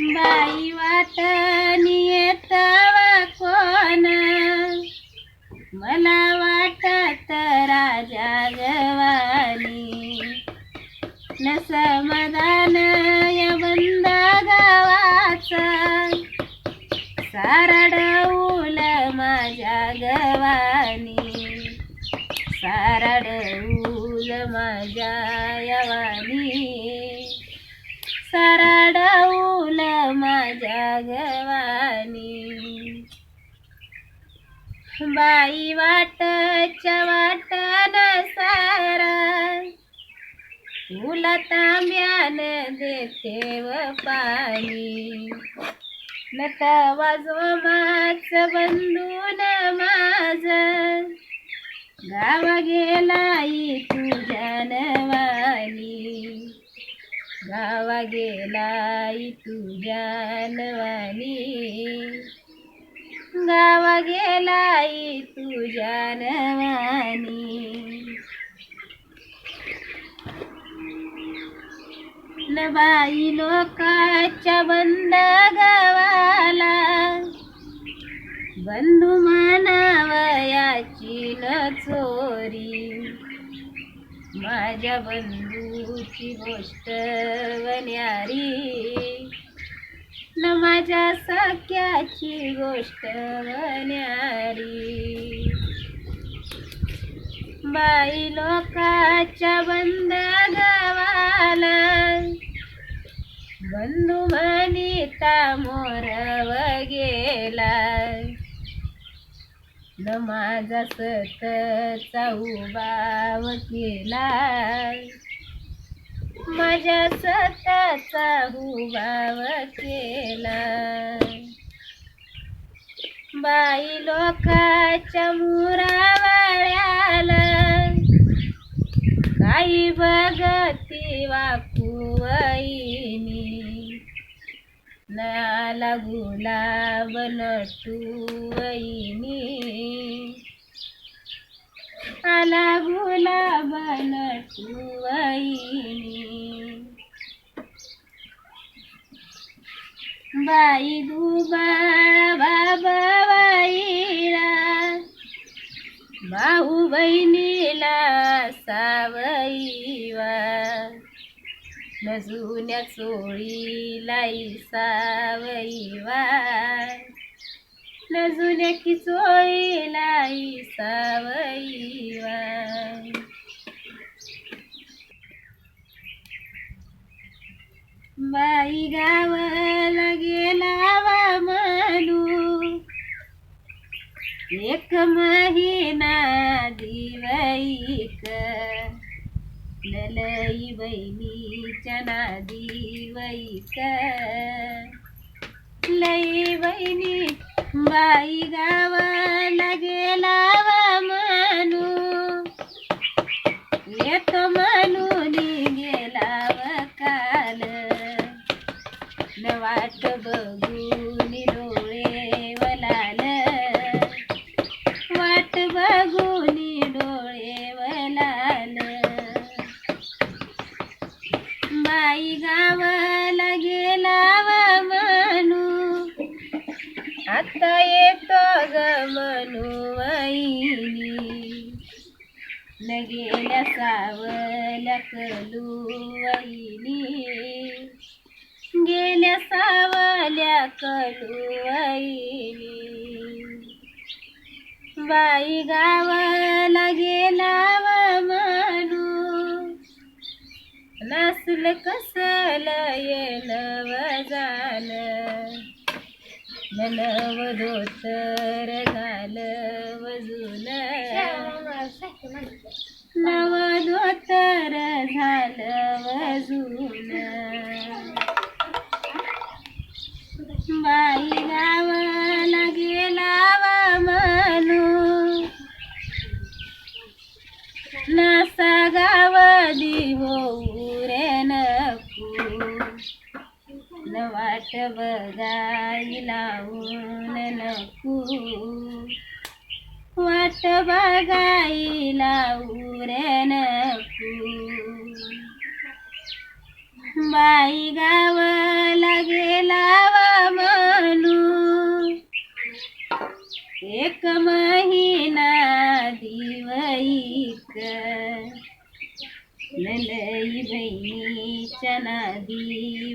बाई वाटणी येतवा कोण? मला वाटत राजा गवानी न समाधान या बंद गावाचा. सारडवूल माझ्या गवानी. सारडवूल माझ्या सारडवूल माझ्या गवानी. बाई वाटच्या वाटन सारा. तुला तांब्यान देते व पाणी. नट वाजव माच बंधून माझ. गावा गेलाई तुझ्या नवानी गावा गेलाई तुझ्या नवानी गावा गेलाई तुझ्या नवानी न बाई लोकाच्या बंद गावाला बंधू मानावयाची न चोरी. माझ्या बंधूची गोष्ट वन्यारी न माझ्या सख्याची गोष्ट वन्यारी बाई लोकाच्या बंद गावाला बंधू म्हणिता मोरव गेला. न माझा सतचा उबाव केला माझ्या सताचा हुबाव केला बाई लोकाच्या मुरावळ्याला काही भगती वाकू वहिनी. नाला गुलाब नटू आला गुलाब नटू बाई दुबाळ बाबा बाईला भाऊ बहिणीला सावईवा. न जुन्या चोळीला सावईवा न जुन्या की चोळीला सावईवा बाई गावाला गेलावा म्हणू एक महिना दिवाईक नलई बहिणीच्या नादी वैक लई बहिणी बाई गावाला गेलावा म्हणू येतो म्हणून गेलाव काल न वाट बघू आता येतो ग म्हणू न गेल्या सावल्या कलू वहिनी गेल्या सावल्या कलू वहिनी बाई गावाला गेला म्हणू नसल कसल येल वजाल धोतर घाल वजून नव धोतर वाट बघाई लावून नको. वाट बघाई लावून नको. बाई गावाला गेला म्हणू एक महिना दिवईक लई बहिणीच्या नदी